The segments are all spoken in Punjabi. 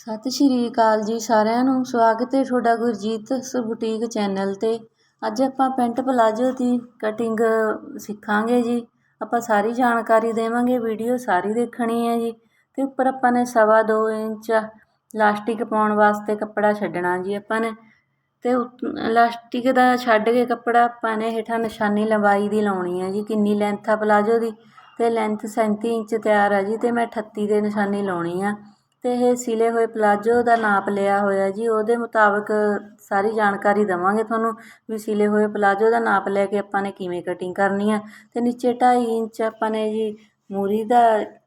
ਸਤਿ ਸ਼੍ਰੀ ਅਕਾਲ ਜੀ ਸਾਰਿਆਂ ਨੂੰ। ਸਵਾਗਤ ਹੈ ਤੁਹਾਡਾ ਗੁਰਜੀਤ ਬੁਟੀਕ ਚੈਨਲ 'ਤੇ। ਅੱਜ ਆਪਾਂ ਪੈਂਟ ਪਲਾਜੋ ਦੀ ਕਟਿੰਗ ਸਿੱਖਾਂਗੇ ਜੀ। ਆਪਾਂ ਸਾਰੀ ਜਾਣਕਾਰੀ ਦੇਵਾਂਗੇ, ਵੀਡੀਓ ਸਾਰੀ ਦੇਖਣੀ ਹੈ ਜੀ। ਤੇ ਉੱਪਰ ਆਪਾਂ ਨੇ ਸਵਾ ਦੋ ਇੰਚ ਲਾਸਟਿਕ ਪਾਉਣ ਵਾਸਤੇ ਕੱਪੜਾ ਛੱਡਣਾ ਜੀ ਆਪਾਂ ਨੇ। ਤੇ ਲਾਸਟਿਕ ਦਾ ਛੱਡ ਕੇ ਕੱਪੜਾ ਆਪਾਂ ਨੇ ਹੇਠਾਂ ਨਿਸ਼ਾਨੀ ਲੰਬਾਈ ਦੀ ਲਾਉਣੀ ਹੈ ਜੀ, ਕਿੰਨੀ ਲੈਂਥ ਆ ਪਲਾਜੋ ਦੀ। ਤੇ ਲੈਂਥ 37 ਇੰਚ ਤਿਆਰ ਆ ਜੀ, ਤੇ ਮੈਂ 38 ਦੇ ਨਿਸ਼ਾਨੀ ਲਾਉਣੀ ਆ। ਅਤੇ ਇਹ ਸਿਲੇ ਹੋਏ ਪਲਾਜੋ ਦਾ ਨਾਪ ਲਿਆ ਹੋਇਆ ਜੀ, ਉਹਦੇ ਮੁਤਾਬਕ ਸਾਰੀ ਜਾਣਕਾਰੀ ਦੇਵਾਂਗੇ ਤੁਹਾਨੂੰ ਵੀ ਸਿਲੇ ਹੋਏ ਪਲਾਜੋ ਦਾ ਨਾਪ ਲੈ ਕੇ ਆਪਾਂ ਨੇ ਕਿਵੇਂ ਕਟਿੰਗ ਕਰਨੀ ਆ। ਅਤੇ ਨੀਚੇ ਢਾਈ ਇੰਚ ਆਪਾਂ ਨੇ ਜੀ ਮੂਰੀ ਦਾ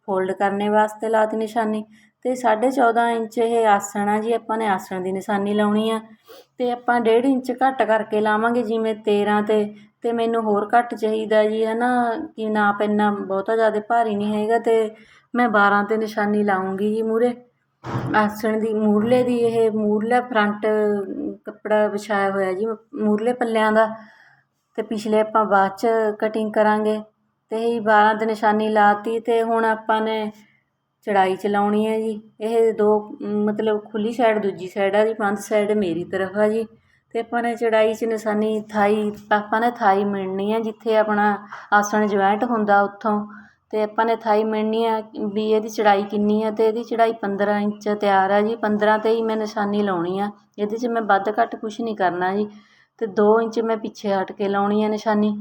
ਫੋਲਡ ਕਰਨੇ ਵਾਸਤੇ ਲਾਤੀ ਨਿਸ਼ਾਨੀ ਅਤੇ ਸਾਢੇ 14.5 ਇੰਚ ਇਹ ਆਸਣ ਆ ਜੀ, ਆਪਾਂ ਨੇ ਆਸਣ ਦੀ ਨਿਸ਼ਾਨੀ ਲਾਉਣੀ ਆ। ਅਤੇ ਆਪਾਂ ਡੇਢ ਇੰਚ ਘੱਟ ਕਰਕੇ ਲਾਵਾਂਗੇ, ਜਿਵੇਂ 13 ਤੇ ਅਤੇ ਮੈਨੂੰ ਹੋਰ ਘੱਟ ਚਾਹੀਦਾ ਜੀ ਹੈ ਨਾ ਕਿ ਨਾਪ ਇੰਨਾ ਬਹੁਤਾ ਜ਼ਿਆਦਾ ਭਾਰੀ ਨਹੀਂ ਹੈਗਾ ਅਤੇ ਮੈਂ 12 ਤੇ ਨਿਸ਼ਾਨੀ ਲਾਊਂਗੀ ਜੀ ਮੂਹਰੇ। ਆਸਣ ਦੀ, ਮੂਰਲੇ ਦੀ ਇਹ ਮੂਰਲਾ ਫਰੰਟ ਕੱਪੜਾ ਵਿਛਾਇਆ ਹੋਇਆ ਜੀ, ਮੂਰਲੇ ਪੱਲਿਆਂ ਦਾ। ਅਤੇ ਪਿਛਲੇ ਆਪਾਂ ਬਾਅਦ ਚ ਕਟਿੰਗ ਕਰਾਂਗੇ। ਅਤੇ ਇਹ 12 ਤੇ ਨਿਸ਼ਾਨੀ ਲਾਤੀ ਅਤੇ ਹੁਣ ਆਪਾਂ ਨੇ ਚੜਾਈ ਚ ਲਾਉਣੀ ਹੈ ਜੀ। ਇਹ ਦੋ, ਮਤਲਬ ਖੁੱਲ੍ਹੀ ਸਾਈਡ ਦੂਜੀ ਸਾਈਡ ਆ ਜੀ, ਪੰਜ ਸਾਈਡ ਮੇਰੀ ਤਰਫ ਆ ਜੀ। ਅਤੇ ਆਪਾਂ ਨੇ ਚੜਾਈ 'ਚ ਨਿਸ਼ਾਨੀ ਥਾਈ, ਆਪਾਂ ਨੇ ਥਾਈ ਮਿਣਨੀ ਹੈ ਜਿੱਥੇ ਆਪਣਾ ਆਸਣ ਜੁਆਇੰਟ ਹੁੰਦਾ ਉੱਥੋਂ। ਅਤੇ ਆਪਾਂ ਨੇ ਥਾਈ ਮਿਣਨੀ ਆ, ਵੀ ਇਹਦੀ ਚੜਾਈ ਕਿੰਨੀ ਆ ਅਤੇ ਇਹਦੀ ਚੜਾਈ 15 ਇੰਚ ਤਿਆਰ ਆ ਜੀ 15 ਤੇ ਹੀ ਮੈਂ ਨਿਸ਼ਾਨੀ ਲਾਉਣੀ ਆ, ਇਹਦੇ 'ਚ ਮੈਂ ਵੱਧ ਘੱਟ ਕੁਛ ਨਹੀਂ ਕਰਨਾ ਜੀ ਅਤੇ ਦੋ ਇੰਚ ਮੈਂ ਪਿੱਛੇ ਹਟ ਕੇ ਲਾਉਣੀ ਆ ਨਿਸ਼ਾਨੀ,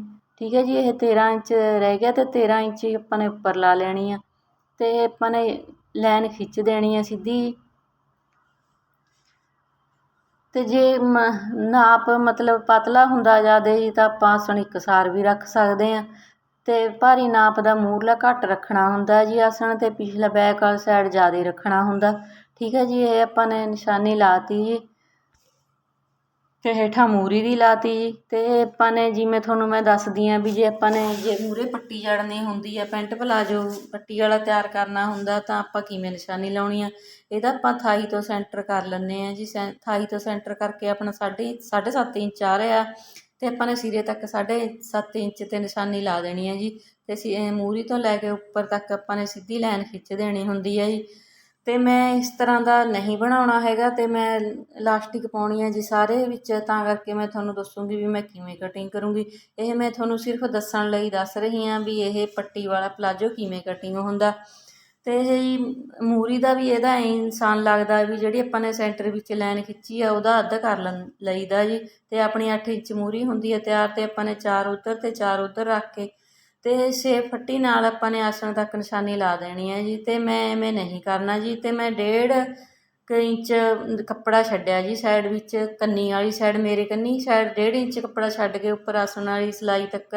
ਠੀਕ ਹੈ ਜੀ, ਇਹ 13 ਇੰਚ ਰਹਿ ਗਿਆ ਅਤੇ ਤੇਰਾਂ ਇੰਚ ਹੀ ਆਪਾਂ ਨੇ ਉੱਪਰ ਲਾ ਲੈਣੀ ਆ ਅਤੇ ਆਪਾਂ ਨੇ ਲਾਈਨ ਖਿੱਚ ਦੇਣੀ ਆ ਸਿੱਧੀ। ਅਤੇ ਜੇ ਨਾਪ ਮਤਲਬ ਪਤਲਾ ਹੁੰਦਾ ਜ਼ਿਆਦਾ ਜੀ ਤਾਂ ਆਪਾਂ ਆਸਣ ਇੱਕਸਾਰ ਵੀ ਰੱਖ ਸਕਦੇ ਹਾਂ ਅਤੇ ਭਾਰੀ ਨਾਪ ਦਾ ਮੂਹਰਲਾ ਘੱਟ ਰੱਖਣਾ ਹੁੰਦਾ ਜੀ, ਆਸਣ ਅਤੇ ਪਿਛਲਾ ਬੈਕ ਵਾਲੀ ਸਾਈਡ ਜ਼ਿਆਦਾ ਰੱਖਣਾ ਹੁੰਦਾ। ਠੀਕ ਹੈ ਜੀ, ਇਹ ਆਪਾਂ ਨੇ ਨਿਸ਼ਾਨੀ ਲਾ ਤੀ ਜੀ। ਅਤੇ ਹੇਠਾਂ ਮੂਹਰੀ ਦੀ ਲਾ ਤੀ ਜੀ ਅਤੇ ਆਪਾਂ ਨੇ ਜਿਵੇਂ ਤੁਹਾਨੂੰ ਮੈਂ ਦੱਸਦੀ ਹਾਂ ਵੀ ਜੇ ਆਪਾਂ ਨੇ ਜੇ ਮੂਹਰੇ ਪੱਟੀ ਜੜਨੀ ਹੁੰਦੀ ਆ, ਪੈਂਟ ਪਲਾਜੋ ਪੱਟੀ ਵਾਲਾ ਤਿਆਰ ਕਰਨਾ ਹੁੰਦਾ ਤਾਂ ਆਪਾਂ ਕਿਵੇਂ ਨਿਸ਼ਾਨੀ ਲਾਉਣੀ ਆ? ਇਹਦਾ ਆਪਾਂ ਥਾਈ ਤੋਂ ਸੈਂਟਰ ਕਰ ਲੈਂਦੇ ਹਾਂ ਜੀ। ਥਾਈ ਤੋਂ ਸੈਂਟਰ ਕਰਕੇ ਆਪਣਾ ਸਾਢੇ ਸਾਢੇ ਸੱਤ ਇੰਚ ਆ ਰਿਹਾ। ਤੇ ਆਪਾਂ ਨੇ ਸਿਰੇ ਤੱਕ ਸਾਢੇ ਸੱਤ ਇੰਚ ਤੇ ਨਿਸ਼ਾਨੀ ਲਾ ਦੇਣੀ ਹੈ ਜੀ। ਤੇ ਮੂਰੀ ਤੋਂ ਲੈ ਕੇ ਉੱਪਰ ਤੱਕ ਆਪਾਂ ਨੇ ਸਿੱਧੀ ਲਾਈਨ ਖਿੱਚ ਦੇਣੀ ਹੁੰਦੀ ਹੈ ਜੀ। ਤੇ ਮੈਂ ਇਸ ਤਰ੍ਹਾਂ ਦਾ ਨਹੀਂ ਬਣਾਉਣਾ ਹੈਗਾ ਤੇ ਮੈਂ ਇਲਾਸਟਿਕ ਪਾਉਣੀ ਹੈ ਜੀ ਸਾਰੇ ਵਿੱਚ, ਤਾਂ ਕਰਕੇ ਮੈਂ ਤੁਹਾਨੂੰ ਦੱਸੂਗੀ ਵੀ ਮੈਂ ਕਿਵੇਂ ਕਟਿੰਗ ਕਰੂੰਗੀ। ਇਹ ਮੈਂ ਤੁਹਾਨੂੰ ਸਿਰਫ ਦੱਸਣ ਲਈ ਦੱਸ ਰਹੀ ਹਾਂ ਵੀ ਇਹ ਪੱਟੀ ਵਾਲਾ ਪਲਾਜੋ ਕਿਵੇਂ ਕਟਿੰਗ ਹੁੰਦਾ। ਅਤੇ ਇਹ ਜੀ ਮੂਰੀ ਦਾ ਵੀ ਇਹਦਾ ਇਨਸਾਨ ਲੱਗਦਾ ਵੀ ਜਿਹੜੀ ਆਪਾਂ ਨੇ ਸੈਂਟਰ ਵਿੱਚ ਲਾਈਨ ਖਿੱਚੀ ਆ, ਉਹਦਾ ਅੱਧ ਕਰ ਲਈਦਾ ਜੀ। ਅਤੇ ਆਪਣੀ ਅੱਠ ਇੰਚ ਮੂਰੀ ਹੁੰਦੀ ਹੈ ਤਿਆਰ ਅਤੇ ਆਪਾਂ ਨੇ ਚਾਰ ਉੱਧਰ ਅਤੇ ਚਾਰ ਉੱਧਰ ਰੱਖ ਕੇ ਅਤੇ ਛੇ ਫੱਟੀ ਨਾਲ ਆਪਾਂ ਨੇ ਆਸਣ ਤੱਕ ਨਿਸ਼ਾਨੀ ਲਾ ਦੇਣੀ ਹੈ ਜੀ। ਅਤੇ ਮੈਂ ਐਵੇਂ ਨਹੀਂ ਕਰਨਾ ਜੀ। ਅਤੇ ਮੈਂ ਡੇਢ ਕੁ ਇੰਚ ਕੱਪੜਾ ਛੱਡਿਆ ਜੀ ਸਾਈਡ ਵਿੱਚ, ਕੰਨੀ ਵਾਲੀ ਸਾਈਡ, ਮੇਰੇ ਕੰਨੀ ਸਾਈਡ ਡੇਢ ਇੰਚ ਕੱਪੜਾ ਛੱਡ ਕੇ ਉੱਪਰ ਆਸਣ ਵਾਲੀ ਸਿਲਾਈ ਤੱਕ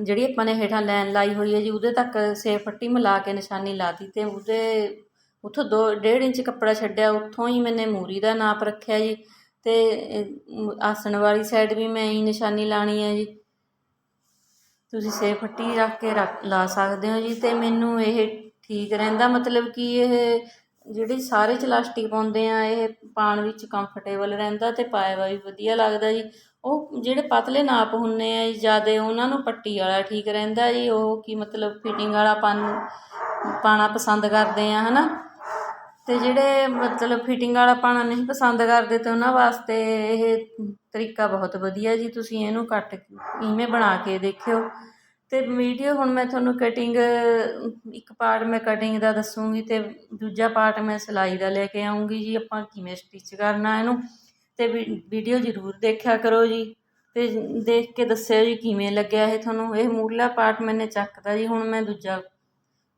ਜਿਹੜੀ ਆਪਾਂ ਨੇ ਹੇਠਾਂ ਲਾਈਨ ਲਾਈ ਹੋਈ ਹੈ ਜੀ, ਉਹਦੇ ਤੱਕ ਛੇ ਫੱਟੀ ਮਿਲਾ ਕੇ ਨਿਸ਼ਾਨੀ ਲਾਤੀ ਤੇ ਉਹਦੇ ਉੱਥੋਂ ਦੋ, ਡੇਢ ਇੰਚ ਕੱਪੜਾ ਛੱਡਿਆ, ਉੱਥੋਂ ਹੀ ਮੈਨੇ ਮੂਰੀ ਦਾ ਨਾਪ ਰੱਖਿਆ ਜੀ ਤੇ ਆਸਣ ਵਾਲੀ ਸਾਈਡ ਵੀ ਮੈਂ ਹੀ ਨਿਸ਼ਾਨੀ ਲਾਣੀ ਹੈ ਜੀ। ਤੁਸੀਂ ਛੇ ਫੱਟੀ ਰੱਖ ਕੇ ਰੱਖ, ਲਾ ਸਕਦੇ ਹੋ ਜੀ ਤੇ ਮੈਨੂੰ ਇਹ ਠੀਕ ਰਹਿੰਦਾ, ਮਤਲਬ ਕਿ ਇਹ ਜਿਹੜੇ ਸਾਰੇ ਚ ਇਲਾਸਟਿਕ ਪਾਉਂਦੇ ਆ, ਇਹ ਪਾਉਣ ਵਿੱਚ ਕੰਫਰਟੇਬਲ ਰਹਿੰਦਾ ਅਤੇ ਪਾਇਆ ਵੀ ਵਧੀਆ ਲੱਗਦਾ ਜੀ। ਉਹ ਜਿਹੜੇ ਪਤਲੇ ਨਾਪ ਹੁੰਦੇ ਆ ਜੀ, ਜ਼ਿਆਦਾ ਉਹਨਾਂ ਨੂੰ ਪੱਟੀ ਵਾਲਾ ਠੀਕ ਰਹਿੰਦਾ ਜੀ। ਉਹ ਕੀ ਮਤਲਬ ਫਿਟਿੰਗ ਵਾਲਾ ਪਾਣ ਪਾਉਣਾ ਪਸੰਦ ਕਰਦੇ ਆ ਹੈ ਨਾ ਅਤੇ ਜਿਹੜੇ ਮਤਲਬ ਫਿਟਿੰਗ ਵਾਲਾ ਪਾਉਣਾ ਨਹੀਂ ਪਸੰਦ ਕਰਦੇ ਅਤੇ ਉਹਨਾਂ ਵਾਸਤੇ ਇਹ ਤਰੀਕਾ ਬਹੁਤ ਵਧੀਆ ਜੀ। ਤੁਸੀਂ ਇਹਨੂੰ ਕੱਟ ਇਵੇਂ ਬਣਾ ਕੇ ਦੇਖਿਓ। ਅਤੇ ਵੀਡੀਓ ਹੁਣ ਮੈਂ ਤੁਹਾਨੂੰ ਕਟਿੰਗ ਇੱਕ ਪਾਰਟ ਮੈਂ ਕਟਿੰਗ ਦਾ ਦੱਸੂੰਗੀ ਅਤੇ ਦੂਜਾ ਪਾਰਟ ਮੈਂ ਸਿਲਾਈ ਦਾ ਲੈ ਕੇ ਆਉਂਗੀ ਜੀ, ਆਪਾਂ ਕਿਵੇਂ ਸਟਿਚ ਕਰਨਾ ਇਹਨੂੰ ਅਤੇ ਵੀਡੀਓ ਜ਼ਰੂਰ ਦੇਖਿਆ ਕਰੋ ਜੀ ਅਤੇ ਦੇਖ ਕੇ ਦੱਸਿਓ ਜੀ ਕਿਵੇਂ ਲੱਗਿਆ ਇਹ ਤੁਹਾਨੂੰ। ਇਹ ਮੂਰਲਾ ਪਾਰਟ ਮੈਨੇ ਚੱਕਦਾ ਜੀ, ਹੁਣ ਮੈਂ ਦੂਜਾ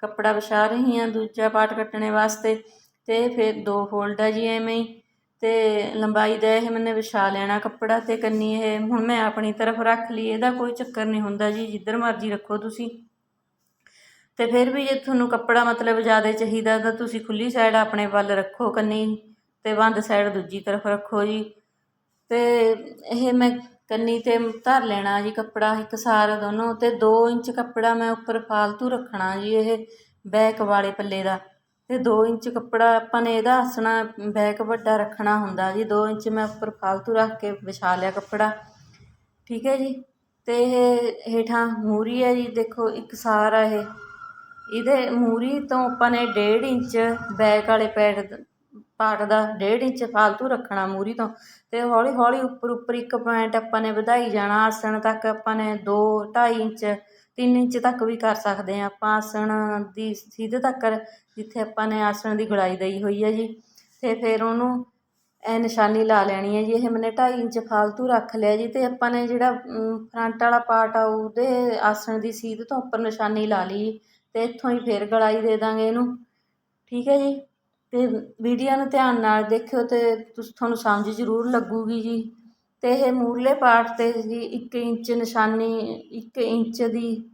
ਕੱਪੜਾ ਵਿਛਾ ਰਹੀ ਹਾਂ, ਦੂਜਾ ਪਾਰਟ ਕੱਟਣੇ ਵਾਸਤੇ ਅਤੇ ਫਿਰ ਦੋ ਫੋਲਡ ਆ ਜੀ ਐਵੇਂ ਹੀ। ਅਤੇ ਲੰਬਾਈ ਦਾ ਇਹ ਮੈਨੇ ਵਿਛਾ ਲੈਣਾ ਕੱਪੜਾ ਅਤੇ ਕੰਨੀ ਇਹ, ਹੁਣ ਮੈਂ ਆਪਣੀ ਤਰਫ ਰੱਖ ਲਈ, ਇਹਦਾ ਕੋਈ ਚੱਕਰ ਨਹੀਂ ਹੁੰਦਾ ਜੀ, ਜਿੱਧਰ ਮਰਜ਼ੀ ਰੱਖੋ ਤੁਸੀਂ। ਅਤੇ ਫਿਰ ਵੀ ਜੇ ਤੁਹਾਨੂੰ ਕੱਪੜਾ ਮਤਲਬ ਜ਼ਿਆਦਾ ਚਾਹੀਦਾ ਤਾਂ ਤੁਸੀਂ ਖੁੱਲੀ ਸਾਈਡ ਆਪਣੇ ਵੱਲ ਰੱਖੋ ਕੰਨੀ ਅਤੇ ਬੰਦ ਸਾਈਡ ਦੂਜੀ ਤਰਫ ਰੱਖੋ ਜੀ। ਅਤੇ ਇਹ ਮੈਂ ਕੰਨੀ ਤੇ ਧਰ ਲੈਣਾ ਜੀ ਕੱਪੜਾ, ਇੱਕ ਸਾਰ ਦੋਨੋਂ ਅਤੇ 2 ਇੰਚ ਕੱਪੜਾ ਮੈਂ ਉੱਪਰ ਫਾਲਤੂ ਰੱਖਣਾ ਜੀ ਇਹ ਬੈਕ ਵਾਲੇ ਪੱਲੇ ਦਾ। ਅਤੇ ਦੋ ਇੰਚ ਕੱਪੜਾ ਆਪਾਂ ਨੇ ਇਹਦਾ ਆਸਣਾ ਬੈਕ ਵੱਡਾ ਰੱਖਣਾ ਹੁੰਦਾ ਜੀ। ਦੋ ਇੰਚ ਮੈਂ ਉੱਪਰ ਫਾਲਤੂ ਰੱਖ ਕੇ ਵਿਛਾ ਲਿਆ ਕੱਪੜਾ। ਠੀਕ ਹੈ ਜੀ? ਅਤੇ ਇਹ ਹੇਠਾਂ ਮੂਹਰੀ ਹੈ ਜੀ। ਦੇਖੋ, ਇੱਕ ਸਾਰ ਆ ਇਹ। ਇਹਦੇ ਮੂਰੀ ਤੋਂ ਆਪਾਂ ਨੇ ਡੇਢ ਇੰਚ ਬੈਕ ਵਾਲੇ ਪੈਡ ਪਾਟ ਦਾ ਡੇਢ ਇੰਚ ਫਾਲਤੂ ਰੱਖਣਾ ਮੂਰੀ ਤੋਂ। ਅਤੇ ਹੌਲੀ ਹੌਲੀ ਉੱਪਰ ਉੱਪਰ ਇੱਕ ਪੁਆਇੰਟ ਆਪਾਂ ਨੇ ਵਧਾਈ ਜਾਣਾ। ਆਸਣ ਤੱਕ ਆਪਾਂ ਨੇ ਦੋ ਢਾਈ ਇੰਚ ਤਿੰਨ ਇੰਚ ਤੱਕ ਵੀ ਕਰ ਸਕਦੇ ਹਾਂ ਆਪਾਂ ਆਸਣ ਦੀ ਸਿੱਧ ਤੱਕ, ਜਿੱਥੇ ਆਪਾਂ ਨੇ ਆਸਣ ਦੀ ਗੁਲਾਈ ਦਈ ਹੋਈ ਹੈ ਜੀ। ਅਤੇ ਫਿਰ ਉਹਨੂੰ ਇਹ ਨਿਸ਼ਾਨੀ ਲਾ ਲੈਣੀ ਹੈ ਜੀ, ਇਹ ਮੈਨੇ ਢਾਈ ਇੰਚ ਫਾਲਤੂ ਰੱਖ ਲਿਆ ਜੀ ਅਤੇ ਆਪਾਂ ਨੇ ਜਿਹੜਾ ਫਰੰਟ ਵਾਲਾ ਪਾਰਟ ਆ ਉਹਦੇ ਆਸਣ ਦੀ ਸੀਧ ਤੋਂ ਉੱਪਰ ਨਿਸ਼ਾਨੀ ਲਾ ਲਈ ਅਤੇ ਇੱਥੋਂ ਹੀ ਫਿਰ ਗਲਾਈ ਦੇ ਦਾਂਗੇ ਇਹਨੂੰ, ਠੀਕ ਹੈ ਜੀ? ਅਤੇ ਵੀਡੀਓ ਨੂੰ ਧਿਆਨ ਨਾਲ ਦੇਖਿਓ ਅਤੇ ਤੁਸੀਂ ਤੁਹਾਨੂੰ ਸਮਝ ਜ਼ਰੂਰ ਲੱਗੂਗੀ ਜੀ। ਅਤੇ ਇਹ ਮੂਰਲੇ ਪਾਰਟ ਤੇ ਜੀ ਇੱਕ ਇੰਚ ਨਿਸ਼ਾਨੀ, ਇੱਕ ਇੰਚ ਦੀ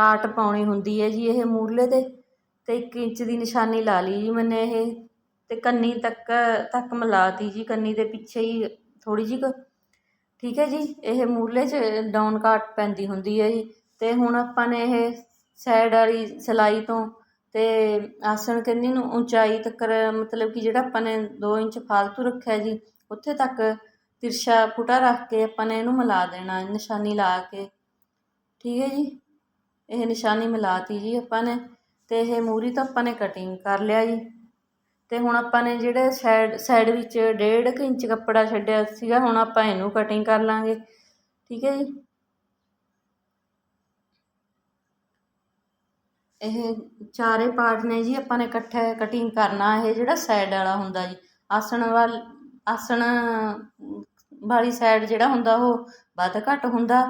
ਕਾਟ ਪਾਉਣੀ ਹੁੰਦੀ ਹੈ ਜੀ ਇਹ ਮੂਰਲੇ ਤੇ ਅਤੇ ਇੱਕ ਇੰਚ ਦੀ ਨਿਸ਼ਾਨੀ ਲਾ ਲਈ ਜੀ ਮੈਨੇ ਇਹ ਅਤੇ ਕੰਨੀ ਤੱਕ ਤੱਕ ਮਿਲਾ ਤੀ ਜੀ, ਕੰਨੀ ਦੇ ਪਿੱਛੇ ਹੀ ਥੋੜ੍ਹੀ ਜਿਹੀ ਕੁ। ਠੀਕ ਹੈ ਜੀ, ਇਹ ਮੂਰਲੇ 'ਚ ਡਾਊਨ ਕਾਟ ਪੈਂਦੀ ਹੁੰਦੀ ਹੈ ਜੀ। ਅਤੇ ਹੁਣ ਆਪਾਂ ਨੇ ਇਹ ਸਾਈਡ ਵਾਲੀ ਸਿਲਾਈ ਤੋਂ ਅਤੇ ਆਸਣ ਕੰਨੀ ਨੂੰ ਉਚਾਈ ਤੱਕ ਮਤਲਬ ਕਿ ਜਿਹੜਾ ਆਪਾਂ ਨੇ 2 ਇੰਚ ਫਾਲਤੂ ਰੱਖਿਆ ਜੀ, ਉੱਥੇ ਤੱਕ ਤਿਰਛਾ ਪੁਟਾ ਰੱਖ ਕੇ ਆਪਾਂ ਨੇ ਇਹਨੂੰ ਮਿਲਾ ਦੇਣਾ, ਨਿਸ਼ਾਨੀ ਲਾ ਕੇ। ਠੀਕ ਹੈ ਜੀ। ਇਹ ਨਿਸ਼ਾਨੀ ਮਿਲਾਤੀ ਜੀ ਆਪਾਂ ਨੇ ਤੇ ਇਹ ਮੂਰੀ ਤਾਂ ਆਪਾਂ ਨੇ ਕਟਿੰਗ ਕਰ ਲਿਆ ਜੀ। ਤੇ ਹੁਣ ਆਪਾਂ ਨੇ ਜਿਹੜੇ ਸਾਈਡ ਸਾਈਡ ਵਿੱਚ ਡੇਢ ਕੁ ਇੰਚ ਕੱਪੜਾ ਛੱਡਿਆ ਸੀਗਾ, ਹੁਣ ਆਪਾਂ ਇਹਨੂੰ ਕਟਿੰਗ ਕਰ ਲਾਂਗੇ। ਠੀਕ ਹੈ ਜੀ। ਇਹ ਚਾਰੇ ਪਾਰਟ ਨੇ ਜੀ ਆਪਾਂ ਨੇ ਇਕੱਠੇ ਕਟਿੰਗ ਕਰਨਾ, ਇਹ ਜਿਹੜਾ ਸਾਈਡ ਵਾਲਾ ਹੁੰਦਾ ਜੀ। ਆਸਣ ਵਾਲ, ਆਸਣ ਵਾਲੀ ਸਾਈਡ ਜਿਹੜਾ ਹੁੰਦਾ, ਉਹ ਵੱਧ ਘੱਟ ਹੁੰਦਾ।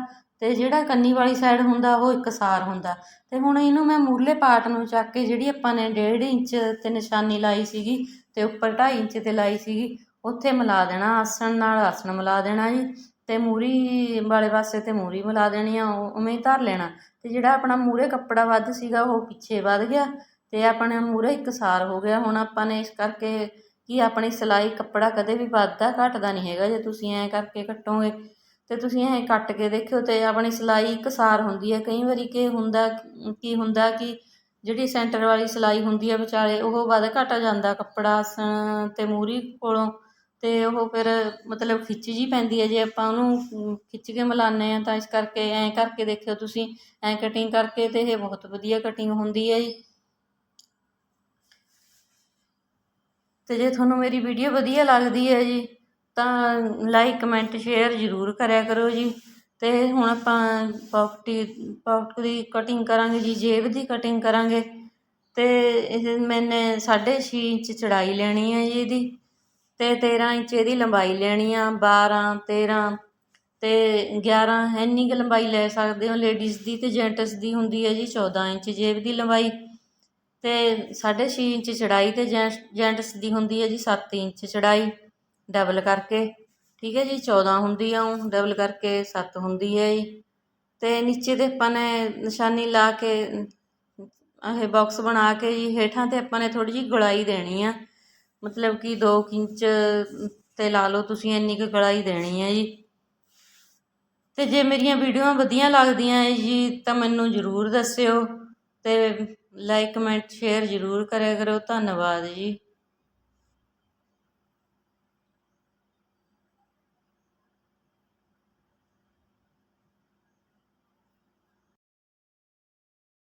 ਅਤੇ ਜਿਹੜਾ ਕੰਨੀ ਵਾਲੀ ਸਾਈਡ ਹੁੰਦਾ, ਉਹ ਇਕਸਾਰ ਹੁੰਦਾ। ਅਤੇ ਹੁਣ ਇਹਨੂੰ ਮੈਂ ਮੂਰਲੇ ਪਾਰਟ ਨੂੰ ਚੱਕ ਕੇ ਜਿਹੜੀ ਆਪਾਂ ਨੇ ਡੇਢ ਇੰਚ ਤੇ ਨਿਸ਼ਾਨੀ ਲਾਈ ਸੀਗੀ ਅਤੇ ਉੱਪਰ ਢਾਈ ਇੰਚ ਤੇ ਲਾਈ ਸੀਗੀ, ਉੱਥੇ ਮਿਲਾ ਦੇਣਾ, ਆਸਣ ਨਾਲ ਆਸਣ ਮਿਲਾ ਦੇਣਾ ਜੀ। ਅਤੇ ਮੂਹਰੀ ਵਾਲੇ ਪਾਸੇ ਤੇ ਮੂਹਰੀ ਮਿਲਾ ਦੇਣੀ ਆ, ਉਹ ਉਵੇਂ ਹੀ ਧਰ ਲੈਣਾ। ਅਤੇ ਜਿਹੜਾ ਆਪਣਾ ਮੂਹਰੇ ਕੱਪੜਾ ਵੱਧ ਸੀਗਾ, ਉਹ ਪਿੱਛੇ ਵੱਧ ਗਿਆ। ਤੇ ਆਪਣੇ ਮੂਰੇ ਇਕਸਾਰ ਹੋ ਗਿਆ। ਹੁਣ ਆਪਾਂ ਨੇ ਇਸ ਕਰਕੇ ਕਿ ਆਪਣੀ ਸਿਲਾਈ ਕੱਪੜਾ ਕਦੇ ਵੀ ਵੱਧਦਾ ਘਟਦਾ ਨਹੀਂ ਹੈਗਾ। ਜੇ ਤੁਸੀਂ ਐਂ ਕਰਕੇ ਕੱਟੋਗੇ ਤੇ ਤੁਸੀਂ ਐਂ ਕੱਟ ਕੇ ਦੇਖਿਓ ਤੇ ਆਪਣੀ ਸਿਲਾਈ ਇਕਸਾਰ ਹੁੰਦੀ ਹੈ। ਕਈ ਵਾਰੀ ਕੀ ਹੁੰਦਾ ਕੀ ਹੁੰਦਾ ਕਿ ਜਿਹੜੀ ਸੈਂਟਰ ਵਾਲੀ ਸਿਲਾਈ ਹੁੰਦੀ ਹੈ ਵਿਚਾਲੇ, ਉਹ ਵੱਧ ਘਟ ਜਾਂਦਾ ਕੱਪੜਾ ਆਸਣ ਤੇ ਮੂਰੀ ਕੋਲੋਂ ਤੇ ਉਹ ਫਿਰ ਮਤਲਬ ਖਿੱਚ ਜੀ ਪੈਂਦੀ ਹੈ। ਜੇ ਆਪਾਂ ਉਹਨੂੰ ਖਿੱਚ ਕੇ ਮਿਲਾਉਂਦੇ ਹਾਂ ਤਾਂ ਇਸ ਕਰਕੇ ਐਂ ਕਰਕੇ ਦੇਖਿਓ ਤੁਸੀਂ, ਐਂ ਕਟਿੰਗ ਕਰਕੇ ਤੇ ਇਹ ਬਹੁਤ ਵਧੀਆ ਕਟਿੰਗ ਹੁੰਦੀ ਹੈ ਜੀ। ਤੇ ਜੇ ਤੁਹਾਨੂੰ ਮੇਰੀ ਵੀਡੀਓ ਵਧੀਆ ਲੱਗਦੀ ਹੈ ਜੀ ਤਾਂ ਲਾਈਕ ਕਮੈਂਟ ਸ਼ੇਅਰ ਜ਼ਰੂਰ ਕਰਿਆ ਕਰੋ ਜੀ। ਅਤੇ ਹੁਣ ਆਪਾਂ ਪੌਕਟੀ ਪੌਕਟ ਦੀ ਕਟਿੰਗ ਕਰਾਂਗੇ ਜੀ, ਜੇਬ ਦੀ ਕਟਿੰਗ ਕਰਾਂਗੇ। ਅਤੇ ਇਹ ਮੈਨੇ 6.5 ਇੰਚ ਚੜਾਈ ਲੈਣੀ ਹੈ ਜੀ ਇਹਦੀ। ਅਤੇ ਤੇਰ੍ਹਾਂ ਇੰਚ ਇਹਦੀ ਲੰਬਾਈ ਲੈਣੀ ਆ 12 13 ਤੇ 11 ਇੰਨੀ ਕੁ ਲੰਬਾਈ ਲੈ ਸਕਦੇ ਹੋ। ਲੇਡੀਜ਼ ਦੀ ਅਤੇ ਜੈਂਟਸ ਦੀ ਹੁੰਦੀ ਹੈ ਜੀ 14 ਇੰਚ ਜੇਬ ਦੀ ਲੰਬਾਈ। ਅਤੇ ਸਾਢੇ ਛੇ ਇੰਚ ਚੜਾਈ ਤੇ ਜੈਂਟਸ ਦੀ ਹੁੰਦੀ ਹੈ ਜੀ ਸੱਤ ਇੰਚ ਚੜਾਈ। ਡਬਲ ਕਰਕੇ, ਠੀਕ ਹੈ ਜੀ 14 ਹੁੰਦੀ ਆ ਉਹ, ਡਬਲ ਕਰਕੇ 7 ਹੁੰਦੀ ਹੈ ਜੀ। ਤੇ ਨੀਚੇ ਤੇ ਆਪਾਂ ਨੇ ਨਿਸ਼ਾਨੀ ਲਾ ਕੇ, ਇਹ ਬਾਕਸ ਬਣਾ ਕੇ ਜੀ, ਹੇਠਾਂ ਤੇ ਆਪਾਂ ਨੇ ਥੋੜੀ ਜਿਹੀ ਗੁਲਾਈ ਦੇਣੀ ਆ। ਮਤਲਬ ਕਿ 2 ਇੰਚ ਤੇ ਲਾ ਲਓ, ਤੁਸੀਂ ਇੰਨੀ ਕੁ ਗੁਲਾਈ ਦੇਣੀ ਹੈ ਜੀ। ਤੇ ਜੇ ਮੇਰੀਆਂ ਵੀਡੀਓਆਂ ਵਧੀਆ ਲੱਗਦੀਆਂ ਹੈ ਜੀ, ਤਾਂ ਮੈਨੂੰ ਜ਼ਰੂਰ ਦੱਸਿਓ ਤੇ ਲਾਈਕ ਕਮੈਂਟ ਸ਼ੇਅਰ ਜ਼ਰੂਰ ਕਰਿਆ ਕਰੋ। ਧੰਨਵਾਦ ਜੀ।